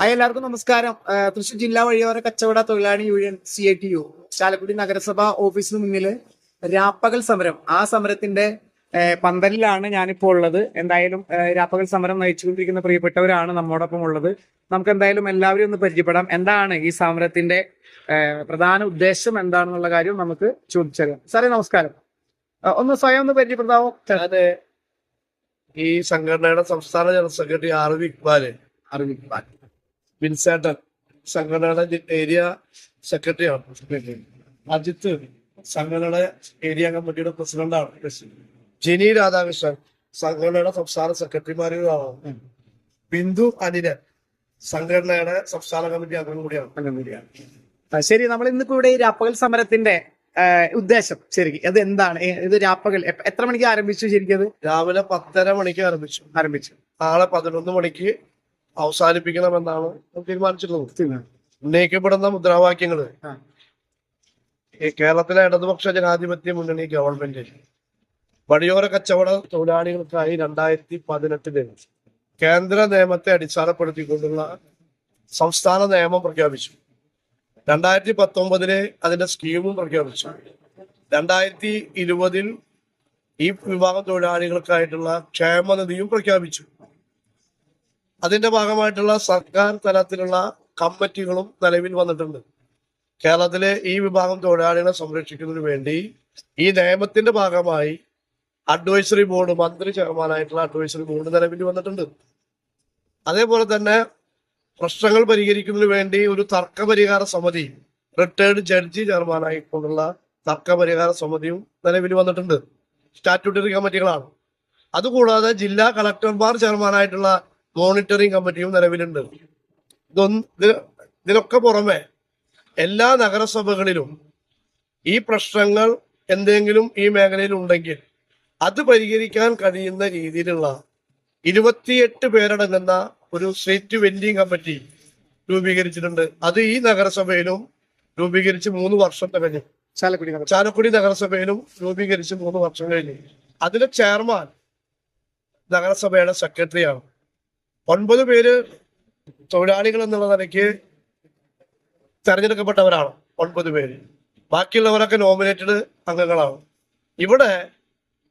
Hi എല്ലാവർക്കും നമസ്കാരം. തൃശ്ശൂർ തൃശൂർ ജില്ലാ വഴിയോര കച്ചവട തൊഴിലാളി union C I T U Chalakudy നഗരസഭ ഓഫീസിന് മുന്നിൽ രാപ്പകൽ സമരം. ആ സമരത്തിന്റെ പന്തലിലാണ് ഞാനിപ്പോൾ ഉള്ളത്. എന്തായാലും രാപ്പകൽ സമരം നയിച്ചുകൊണ്ടിരിക്കുന്ന പ്രിയപ്പെട്ടവരാണ് നമ്മോടൊപ്പം ഉള്ളത്. നമുക്ക് എന്തായാലും എല്ലാവരും ഒന്ന് പരിചയപ്പെടാം. എന്താണ് ഈ സമരത്തിന്റെ പ്രധാന ഉദ്ദേശം എന്താണെന്നുള്ള കാര്യം നമുക്ക് ചോദിച്ചറിയാം. സാറേ നമസ്കാരം. ഒന്ന് സ്വയം ഒന്ന് പരിചയപ്പെടുത്താവോ? അതെ. ഈ സംഘടനയുടെ സംസ്ഥാന ജനറൽ സെക്രട്ടറി ആർ ഇക്ബാൽ. അറിവ് അറിവിക്കാൻ വിൻസേട്ടൻ സംഘടനയുടെ ഏരിയ സെക്രട്ടറി ആണ്. അജിത്ത് സംഘടനയുടെ ഏരിയ കമ്മിറ്റിയുടെ പ്രസിഡന്റാണ് ജിനി രാധാകൃഷ്ണൻ സംഘടനയുടെ സംസ്ഥാന സെക്രട്ടറിമാരുമാണ് ബിന്ദു അനിലൻ സംഘടനയുടെ സംസ്ഥാന കമ്മിറ്റി അംഗം കൂടിയാണ്. ശരി നമ്മൾ ഇന്നിപ്പോ ഇവിടെ ഈ രാപ്പകൽ സമരത്തിന്റെ ഉദ്ദേശം ശരി അത് എന്താണ്? ഇത് രാപ്പകൽ എത്ര മണിക്ക് ആരംഭിച്ചു ശരിക്കും രാവിലെ പത്തര മണിക്ക് ആരംഭിച്ചു. ആരംഭിച്ചു. നാളെ പതിനൊന്ന് മണിക്ക് അവസാനിപ്പിക്കണമെന്നാണ് തീരുമാനിച്ചിട്ടുള്ളത്. ഉന്നയിക്കപ്പെടുന്ന മുദ്രാവാക്യങ്ങൾ ഈ കേരളത്തിലെ ഇടതുപക്ഷ ജനാധിപത്യ മുന്നണി ഗവൺമെന്റ് വഴിയോര കച്ചവട തൊഴിലാളികൾക്കായി രണ്ടായിരത്തി പതിനെട്ടിൽ കേന്ദ്ര നിയമത്തെ അടിസ്ഥാനപ്പെടുത്തിക്കൊണ്ടുള്ള സംസ്ഥാന നിയമം പ്രഖ്യാപിച്ചു. രണ്ടായിരത്തി പത്തൊമ്പതിൽ അതിന്റെ സ്കീമും പ്രഖ്യാപിച്ചു. രണ്ടായിരത്തി ഇരുപതിൽ ഈ വിഭാഗം തൊഴിലാളികൾക്കായിട്ടുള്ള ക്ഷേമനിധിയും പ്രഖ്യാപിച്ചു. അതിന്റെ ഭാഗമായിട്ടുള്ള സർക്കാർ തലത്തിലുള്ള കമ്മിറ്റികളും നിലവിൽ വന്നിട്ടുണ്ട്. കേരളത്തിലെ ഈ വിഭാഗം തൊഴിലാളികളെ സംരക്ഷിക്കുന്നതിന് വേണ്ടി ഈ നിയമത്തിന്റെ ഭാഗമായി അഡ്വൈസറി ബോർഡ് മന്ത്രി ചെയർമാനായിട്ടുള്ള അഡ്വൈസറി ബോർഡ് നിലവിൽ വന്നിട്ടുണ്ട്. അതേപോലെ തന്നെ പ്രശ്നങ്ങൾ പരിഹരിക്കുന്നതിന് വേണ്ടി ഒരു തർക്ക പരിഹാര സമിതി റിട്ടയർഡ് ജഡ്ജി ചെയർമാനായിക്കൊണ്ടുള്ള തർക്ക പരിഹാര സമിതിയും നിലവിൽ വന്നിട്ടുണ്ട്. സ്റ്റാറ്റ്യൂട്ടറി കമ്മിറ്റികളാണ്. അതുകൂടാതെ ജില്ലാ കളക്ടർമാർ ചെയർമാനായിട്ടുള്ള മോണിറ്ററിംഗ് കമ്മിറ്റിയും നിലവിലുണ്ട്. ഇതൊന്നും ഇത് ഇതിനൊക്കെ പുറമെ എല്ലാ നഗരസഭകളിലും ഈ പ്രശ്നങ്ങൾ എന്തെങ്കിലും ഈ മേഖലയിൽ ഉണ്ടെങ്കിൽ അത് പരിഹരിക്കാൻ കഴിയുന്ന രീതിയിലുള്ള ഇരുപത്തിയെട്ട് പേരടങ്ങുന്ന ഒരു സ്ട്രീറ്റ് വെൻഡിങ് കമ്മിറ്റി രൂപീകരിച്ചിട്ടുണ്ട്. അത് ഈ നഗരസഭയിലും രൂപീകരിച്ച് മൂന്ന് വർഷം തികഞ്ഞു ചാലക്കുടി ചാലക്കുടി നഗരസഭയിലും രൂപീകരിച്ച് മൂന്ന് വർഷം കഴിഞ്ഞു. അതിലെ ചെയർമാൻ നഗരസഭയുടെ സെക്രട്ടറിയാണ്. ഒൻപത് പേര് തൊഴിലാളികൾ എന്നുള്ള നിലയ്ക്ക് തെരഞ്ഞെടുക്കപ്പെട്ടവരാണ് ഒൻപത് പേര്. ബാക്കിയുള്ളവരൊക്കെ നോമിനേറ്റഡ് അംഗങ്ങളാണ്. ഇവിടെ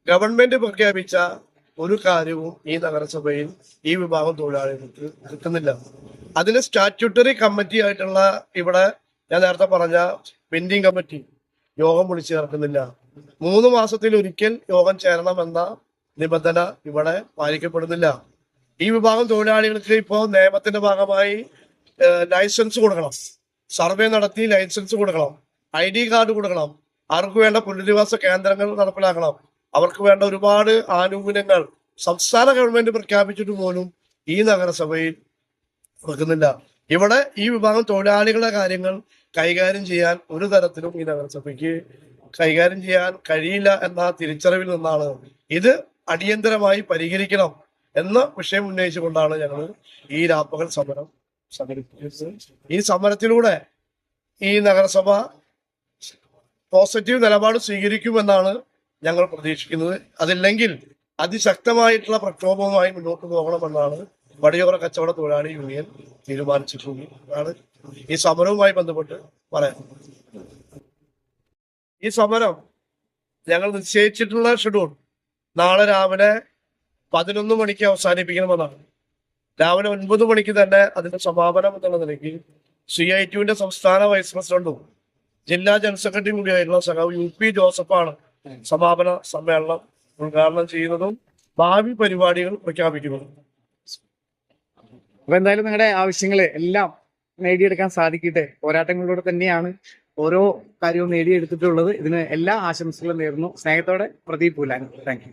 ഗവൺമെന്റ് പ്രഖ്യാപിച്ച ഒരു കാര്യവും ഈ നഗരസഭയിൽ ഈ വിഭാഗം തൊഴിലാളികൾക്ക് കിട്ടുന്നില്ല അതിന് സ്റ്റാറ്റ്യൂട്ടറി കമ്മിറ്റി ആയിട്ടുള്ള ഇവിടെ ഞാൻ നേരത്തെ പറഞ്ഞ പെൻഡിങ് കമ്മിറ്റി യോഗം വിളിച്ചു ചേർക്കുന്നില്ല. മൂന്ന് മാസത്തിൽ ഒരിക്കൽ യോഗം ചേരണമെന്ന നിബന്ധന ഇവിടെ പാലിക്കപ്പെടുന്നില്ല. ഈ വിഭാഗം തൊഴിലാളികൾക്ക് ഇപ്പോൾ നിയമത്തിന്റെ ഭാഗമായി ലൈസൻസ് കൊടുക്കണം. സർവേ നടത്തി ലൈസൻസ് കൊടുക്കണം. ഐ ഡി കാർഡ് കൊടുക്കണം. അവർക്ക് വേണ്ട പുനരധിവാസ കേന്ദ്രങ്ങൾ നടപ്പിലാക്കണം. അവർക്ക് വേണ്ട ഒരുപാട് ആനുകൂല്യങ്ങൾ സംസ്ഥാന ഗവൺമെന്റ് പ്രഖ്യാപിച്ചിട്ട് പോലും ഈ നഗരസഭയിൽ വെക്കുന്നില്ല ഇവിടെ ഈ വിഭാഗം തൊഴിലാളികളുടെ കാര്യങ്ങൾ കൈകാര്യം ചെയ്യാൻ ഒരു തരത്തിലും ഈ നഗരസഭയ്ക്ക് കൈകാര്യം ചെയ്യാൻ കഴിയില്ല എന്ന തിരിച്ചറിവിൽ നിന്നാണ് ഇത് അടിയന്തരമായി പരിഹരിക്കണം. എന്ന വിഷയം ഉന്നയിച്ചുകൊണ്ടാണ് ഞങ്ങൾ ഈ രാപ്പകൽ സമരം സംഘടിപ്പിച്ചത്. ഈ സമരത്തിലൂടെ ഈ നഗരസഭ പോസിറ്റീവ് നിലപാട് സ്വീകരിക്കുമെന്നാണ് ഞങ്ങൾ പ്രതീക്ഷിക്കുന്നത്. അതില്ലെങ്കിൽ അതിശക്തമായിട്ടുള്ള പ്രക്ഷോഭവുമായി മുന്നോട്ട് പോകണമെന്നാണ് വടിയോറ കച്ചവട തൊഴിലാളി യൂണിയൻ തീരുമാനിച്ചിട്ടുള്ളത് ആണ് ഈ സമരവുമായി ബന്ധപ്പെട്ട് പറയാം. ഈ സമരം ഞങ്ങൾ നിശ്ചയിച്ചിട്ടുള്ള ഷെഡ്യൂൾ നാളെ രാവിലെ പതിനൊന്ന് മണിക്ക് അവസാനിപ്പിക്കണമെന്നാണ്. രാവിലെ ഒൻപത് മണിക്ക് തന്നെ അതിന്റെ സമാപനം എന്നുള്ള നിലയ്ക്ക് സി ഐ ടിയുടെ സംസ്ഥാന വൈസ് പ്രസിഡന്റും ജില്ലാ ജനറൽ സെക്രട്ടറി കൂടിയായിട്ടുള്ള സഖാവ് യു പി ജോസഫാണ് സമാപന സമ്മേളനം ഉദ്ഘാടനം ചെയ്യുന്നതും ഭാവി പരിപാടികൾ പ്രഖ്യാപിക്കുന്നതും. അപ്പൊ എന്തായാലും നിങ്ങളുടെ ആവശ്യങ്ങൾ എല്ലാം നേടിയെടുക്കാൻ സാധിക്കട്ടെ. പോരാട്ടങ്ങളിലൂടെ തന്നെയാണ് ഓരോ കാര്യവും നേടിയെടുത്തിട്ടുള്ളത്. ഇതിന് എല്ലാ ആശംസകളും നേരുന്നു. സ്നേഹത്തോടെ പ്രദീപ് പൂലാൻ താങ്ക്